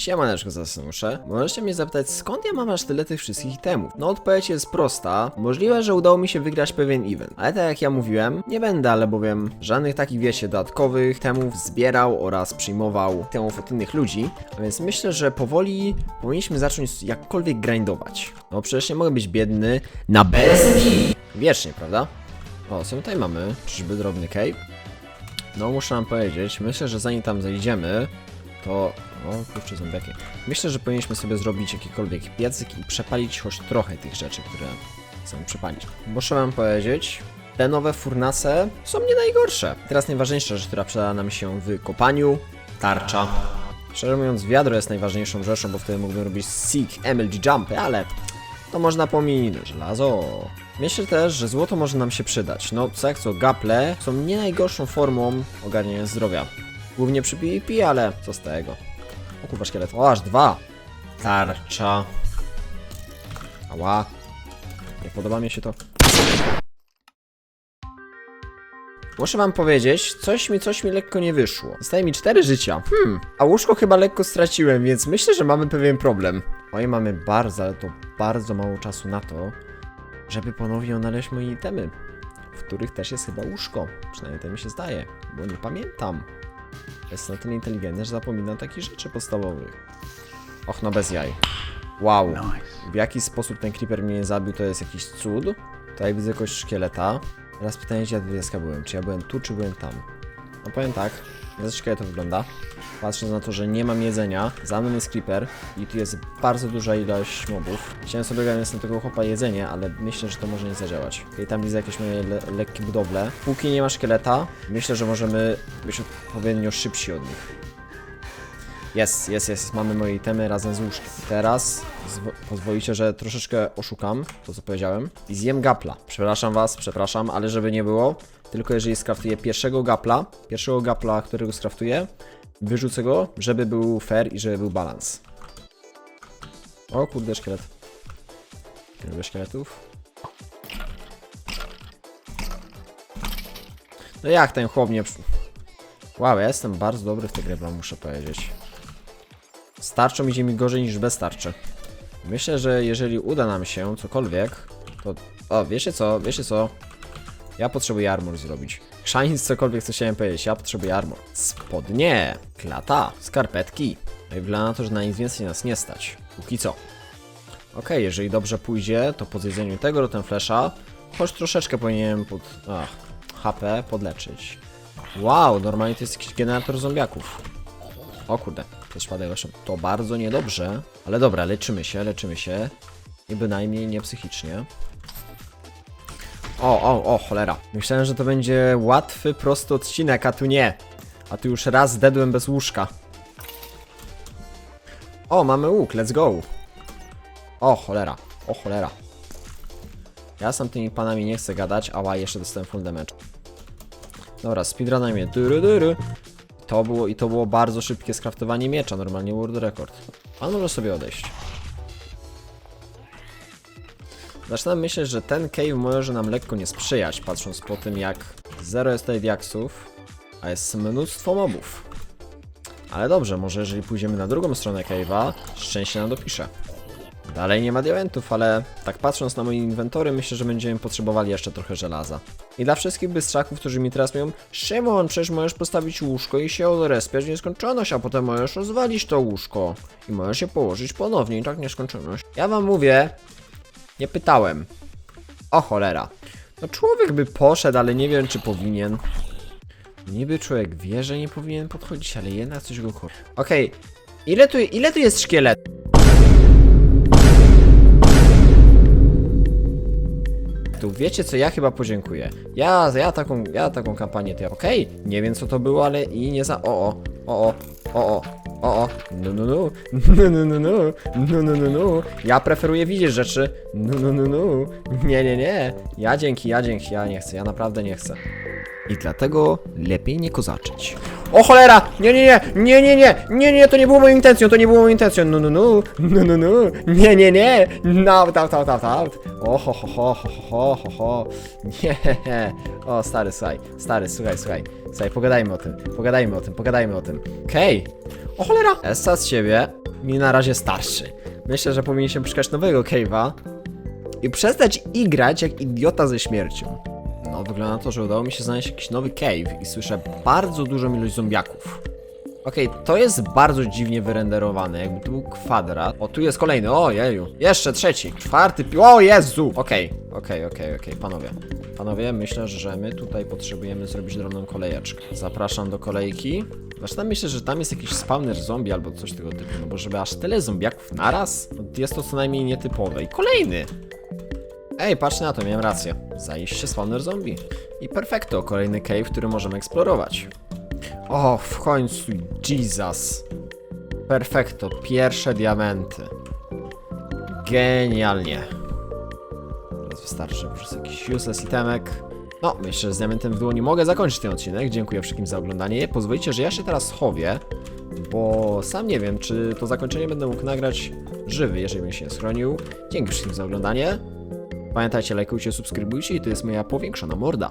Siemaneczko zasnusze. Możecie mnie zapytać, skąd ja mam aż tyle tych wszystkich itemów? No odpowiedź jest prosta. Możliwe, że udało mi się wygrać pewien event. Ale tak jak ja mówiłem, nie będę albowiem żadnych takich, wiecie, dodatkowych temów zbierał oraz przyjmował temów od innych ludzi. A więc myślę, że powoli powinniśmy zacząć jakkolwiek grindować. No przecież nie mogę być biedny na BSP. Wiecznie, prawda? O, co tutaj mamy? Czyżby drobny cave? No, muszę wam powiedzieć, myślę, że zanim tam zejdziemy, to... O, kurczę, zombiaki. Myślę, że powinniśmy sobie zrobić jakikolwiek piecyk i przepalić choć trochę tych rzeczy, które chcemy przepalić. Muszę wam powiedzieć, te nowe furnace są nie najgorsze. Teraz najważniejsza rzecz, która przyda nam się w kopaniu, tarcza. Szczerze mówiąc, wiadro jest najważniejszą rzeczą, bo wtedy mógłbym robić seek, MLG jumpy, ale to można pominąć. Żelazo. Myślę też, że złoto może nam się przydać. No, co jak co, gaple są nie najgorszą formą ogarniania zdrowia. Głównie przy PvP, ale co z tego? O kurwa, szkielet. O, aż dwa. Tarcza. Ała. Nie podoba mi się to. Muszę wam powiedzieć, coś mi, coś mi lekko nie wyszło. Zostaje mi cztery życia. Hmm, a łóżko chyba lekko straciłem, więc myślę, że mamy pewien problem. Oj, mamy bardzo, ale to bardzo mało czasu na to, żeby ponownie odnaleźć moje itemy, w których też jest chyba łóżko. Przynajmniej to mi się zdaje, bo nie pamiętam. Jestem na tyle inteligentny, że zapominam takich rzeczy podstawowych. Och, no bez jaj. Wow. W jaki sposób ten creeper mnie nie zabił, to jest jakiś cud. Tutaj widzę jakoś szkieleta. Teraz pytanie, gdzie ja byłem. Czy ja byłem tu, czy byłem tam? No powiem tak, jak ciekawie to wygląda. Patrząc na to, że nie mam jedzenia, za mną jest creeper i tu jest bardzo duża ilość mobów. Chciałem sobie ogarnąć na tego chłopa jedzenie, ale myślę, że to może nie zadziałać. Okej, tam widzę jakieś moje le lekkie budowle. Póki nie ma szkieleta, myślę, że możemy być odpowiednio szybsi od nich. Jest, jest, jest. Mamy moje itemy razem z łóżkiem. Teraz zwo- pozwolicie, że troszeczkę oszukam to, co powiedziałem. I zjem gapla. Przepraszam was, przepraszam, ale żeby nie było, tylko jeżeli skraftuję pierwszego gapla, pierwszego gapla, którego skraftuję, wyrzucę go, żeby był fair i żeby był balans. O kurde, szkielet. Nie lubię szkieletów. No jak ten chłop nie... Wow, ja jestem bardzo dobry w grze, wam muszę powiedzieć. Z tarczą idzie mi gorzej niż bez tarczy. Myślę, że jeżeli uda nam się cokolwiek, to... O, wiecie co, wiecie co? Ja potrzebuję armor zrobić. Shines cokolwiek, co chciałem powiedzieć, ja potrzebuję armor. Spodnie, klata, skarpetki. No i wygląda na to, że na nic więcej nas nie stać. Póki co. Okej, jeżeli dobrze pójdzie, to po zjedzeniu tego rotem flesza, choć troszeczkę powinienem pod... Ach, HP podleczyć. Wow, normalnie to jest jakiś generator zombiaków. O kurde, jest przypadek właśnie. To bardzo niedobrze. Ale dobra, leczymy się, leczymy się. I bynajmniej nie psychicznie. O, o, o, cholera. Myślałem, że to będzie łatwy, prosty odcinek, a tu nie. A tu już raz dedłem bez łóżka. O, mamy łuk, let's go. O, cholera, o, cholera. Ja sam tymi panami nie chcę gadać, ała, jeszcze dostałem full damage. Dobra, speedrunaj mnie. Duru, duru. To było i to było bardzo szybkie skraftowanie miecza, normalnie world record. Pan może sobie odejść. Zaczynam myśleć, że ten cave może nam lekko nie sprzyjać, patrząc po tym jak zero jest tutaj diaksów, a jest mnóstwo mobów. Ale dobrze, może jeżeli pójdziemy na drugą stronę cave'a, szczęście nam dopisze. Dalej nie ma diamentów, ale tak patrząc na moje inwentory, myślę, że będziemy potrzebowali jeszcze trochę żelaza. I dla wszystkich bystrzaków, którzy mi teraz mówią Szymon, przecież możesz postawić łóżko i się odrespiać w nieskończoność, a potem możesz rozwalić to łóżko. I możesz się położyć ponownie i tak nieskończoność. Ja wam mówię, nie pytałem. O cholera. No człowiek by poszedł, ale nie wiem czy powinien. Niby człowiek wie, że nie powinien podchodzić, ale jednak coś go kur... Okej, ile tu, ile tu jest szkielet? Wiecie co, ja chyba podziękuję. Ja, ja taką, ja taką kampanię to ja, okej, nie wiem co to było, ale i nie za, o, o, o, o, o, o, o, o. No, no, no. No, no, no, no. No, no, no, no. Ja preferuję widzieć rzeczy. No, no, no, no. Nie, nie, nie. Ja dzięki, ja dzięki, ja nie chcę. Ja naprawdę nie chcę. I dlatego lepiej nie kozaczyć. O cholera! Nie, nie, nie, nie, nie, nie, nie, nie, to nie było moją intencją, to nie było moją intencją. No, no, no, no, no, no, nie, nie, nie, no, tam, tam, tam, tam. O, ho, ho, ho, ho, ho, ho, ho, nie, o, stary, słuchaj, stary, słuchaj, słuchaj, słuchaj, pogadajmy o tym, pogadajmy o tym, pogadajmy o tym. Okej, okay. O cholera! Essa z ciebie mi na razie starszy. Myślę, że powinien szukać nowego cave'a i przestać igrać jak idiota ze śmiercią. No, wygląda na to, że udało mi się znaleźć jakiś nowy cave i słyszę bardzo dużą ilość zombiaków. Okej, to jest bardzo dziwnie wyrenderowane, jakby tu był kwadrat. O, tu jest kolejny, o jeju. Jeszcze trzeci, czwarty, pi- o Jezu! Okej, okej, okej, okej, panowie. Panowie, myślę, że my tutaj potrzebujemy zrobić drobną kolejeczkę. Zapraszam do kolejki. Zresztą tam myślę, że tam jest jakiś spawner zombie albo coś tego typu, no bo żeby aż tyle zombiaków naraz, jest to co najmniej nietypowe. I kolejny! Ej, patrz na to, miałem rację. Zajeście spawner zombie. I perfekto, kolejny cave, który możemy eksplorować. O, w końcu, Jesus. Perfekto, pierwsze diamenty. Genialnie. Wystarczy przez jakiś useless itemek. No, myślę, że z diamentem w dłoni mogę zakończyć ten odcinek. Dziękuję wszystkim za oglądanie. Pozwolicie, że ja się teraz chowię, bo sam nie wiem, czy to zakończenie będę mógł nagrać żywy, jeżeli bym się schronił. Dzięki wszystkim za oglądanie. Pamiętajcie, lajkujcie, subskrybujcie i to jest moja powiększona morda.